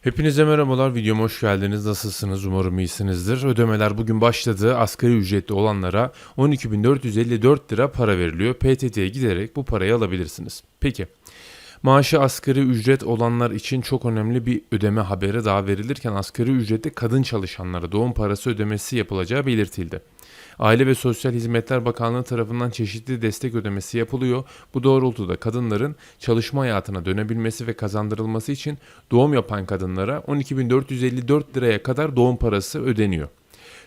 Hepinize merhabalar, videoma hoş geldiniz. Nasılsınız? Umarım iyisinizdir. Ödemeler bugün başladı. Asgari ücretli olanlara 12.454 lira para veriliyor. PTT'ye giderek bu parayı alabilirsiniz. Peki, maaşı asgari ücret olanlar için çok önemli bir ödeme haberi daha verilirken asgari ücretli kadın çalışanlara doğum parası ödemesi yapılacağı belirtildi. Aile ve Sosyal Hizmetler Bakanlığı tarafından çeşitli destek ödemesi yapılıyor. Bu doğrultuda kadınların çalışma hayatına dönebilmesi ve kazandırılması için doğum yapan kadınlara 12.454 liraya kadar doğum parası ödeniyor.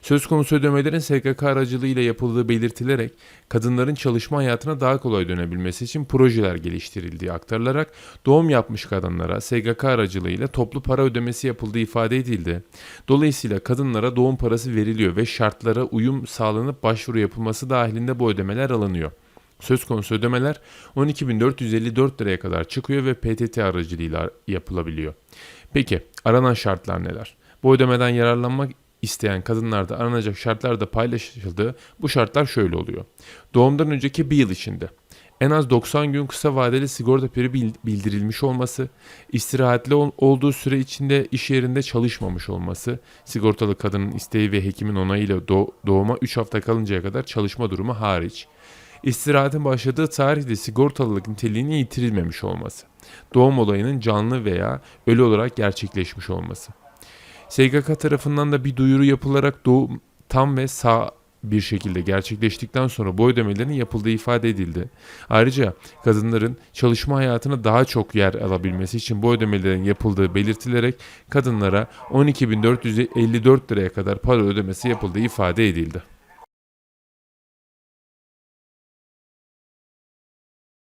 Söz konusu ödemelerin SGK aracılığıyla yapıldığı belirtilerek kadınların çalışma hayatına daha kolay dönebilmesi için projeler geliştirildiği aktarılarak doğum yapmış kadınlara SGK aracılığıyla toplu para ödemesi yapıldığı ifade edildi. Dolayısıyla kadınlara doğum parası veriliyor ve şartlara uyum sağlanıp başvuru yapılması dahilinde bu ödemeler alınıyor. Söz konusu ödemeler 12.454 liraya kadar çıkıyor ve PTT aracılığıyla yapılabiliyor. Peki aranan şartlar neler? Bu ödemeden yararlanmak isteyen kadınlarda aranacak şartlar da paylaşıldı. Bu şartlar şöyle oluyor. Doğumdan önceki bir yıl içinde en az 90 gün kısa vadeli sigorta bil- bildirilmiş olması, istirahatli ol- olduğu süre içinde iş yerinde çalışmamış olması, sigortalı kadının isteği ve hekimin onayıyla doğ- doğuma 3 hafta kalıncaya kadar çalışma durumu hariç, istirahatin başladığı tarihte sigortalılık niteliğinin yitirilmemiş olması, doğum olayının canlı veya ölü olarak gerçekleşmiş olması. SGK tarafından da bir duyuru yapılarak doğum tam ve sağ bir şekilde gerçekleştikten sonra bu ödemelerin yapıldığı ifade edildi. Ayrıca kadınların çalışma hayatına daha çok yer alabilmesi için bu ödemelerin yapıldığı belirtilerek kadınlara 12.454 liraya kadar para ödemesi yapıldığı ifade edildi.